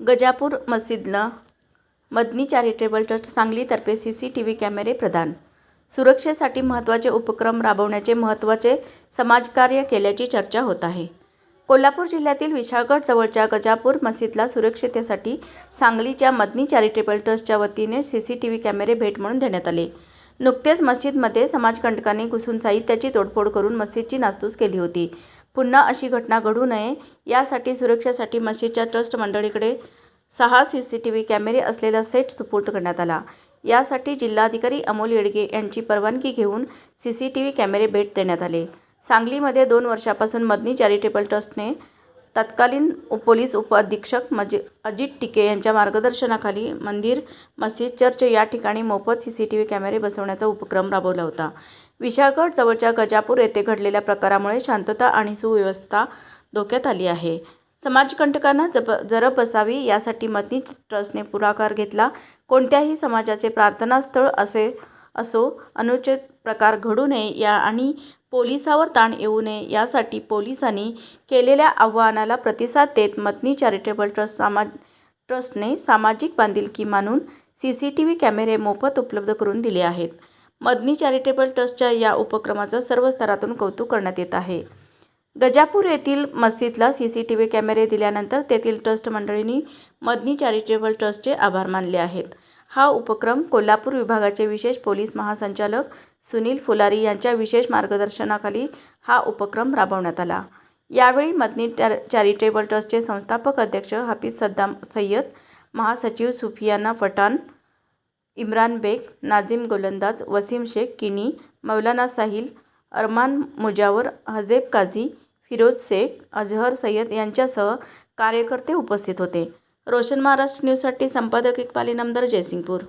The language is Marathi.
गजापूर मस्जिदला मदनी चॅरिटेबल ट्रस्ट सांगलीतर्फे सी सी टी व्ही कॅमेरे प्रदान. सुरक्षेसाठी महत्त्वाचे उपक्रम राबवण्याचे महत्त्वाचे समाजकार्य केल्याची चर्चा होत आहे. कोल्हापूर जिल्ह्यातील विशाळगड जवळच्या गजापूर मस्जिदला सुरक्षितेसाठी सांगलीच्या मदनी चॅरिटेबल ट्रस्टच्या वतीने सी सी टी व्ही कॅमेरे भेट म्हणून देण्यात आले. नुकतेच मस्जिदमध्ये समाजकंटकांनी घुसून साहित्याची तोडफोड करून मस्जिदची नासधूस केली होती. पुन्हा अशी घटना घडू नये. यासाठी सुरक्षेसाठी मस्जिदच्या ट्रस्ट मंडळीकडे सहा सी सी टी व्ही कॅमेरे असलेला सेट सुपूर्द करण्यात आला. यासाठी जिल्हाधिकारी अमोल येडगे यांची परवानगी घेऊन सी सी टी व्ही कॅमेरे भेट देण्यात आले. सांगलीमध्ये दोन वर्षापासून मदनी चॅरिटेबल ट्रस्टने तत्कालीन पोलीस उपअधीक्षक मज अजित टिके यांच्या मार्गदर्शनाखाली मंदिर मस्जिद चर्च या ठिकाणी मोफत सी सी टी व्ही कॅमेरे बसवण्याचा उपक्रम राबवला होता. विशाळगड जवळच्या गजापूर येथे घडलेल्या प्रकारामुळे शांतता आणि सुव्यवस्था धोक्यात आली आहे. समाजकंटकांना जप जरब बसावी यासाठी मदनी ट्रस्टने पुढाकार घेतला. कोणत्याही समाजाचे प्रार्थनास्थळ असे असो अनुचित प्रकार घडू नये या आणि पोलिसावर ताण येऊ नये यासाठी पोलिसांनी केलेल्या आव्हानाला प्रतिसाद देत मदनी चॅरिटेबल ट्रस्ट सामा ट्रस्टने सामाजिक बांधिलकी मानून सी सी टी व्ही कॅमेरे मोफत उपलब्ध करून दिले आहेत. मदनी चॅरिटेबल ट्रस्टच्या या उपक्रमाचं सर्व स्तरातून कौतुक करण्यात येत आहे. गजापूर येथील मस्जिदला सी सी टी व्ही कॅमेरे दिल्यानंतर तेथील ट्रस्ट मंडळींनी मदनी चॅरिटेबल ट्रस्टचे आभार मानले आहेत. हा उपक्रम कोल्हापूर विभागाचे विशेष पोलीस महासंचालक सुनील फुलारी यांच्या विशेष मार्गदर्शनाखाली हा उपक्रम राबवण्यात आला. यावेळी मदनी टॅर चॅरिटेबल ट्रस्टचे संस्थापक अध्यक्ष हफीज सद्दाम सय्यद महासचिव सुफियाना पठाण इम्रान बेग नाझिम गोलंदाज वसीम शेख किनी मौलाना साहिल अरमान मुजावर हजेब काझी फिरोज शेख अजहर सय्यद यांच्यासह कार्यकर्ते उपस्थित होते. रोशन महाराष्ट्र न्यूजसाठी संपादक इकबाल नमदार जयसिंगपूर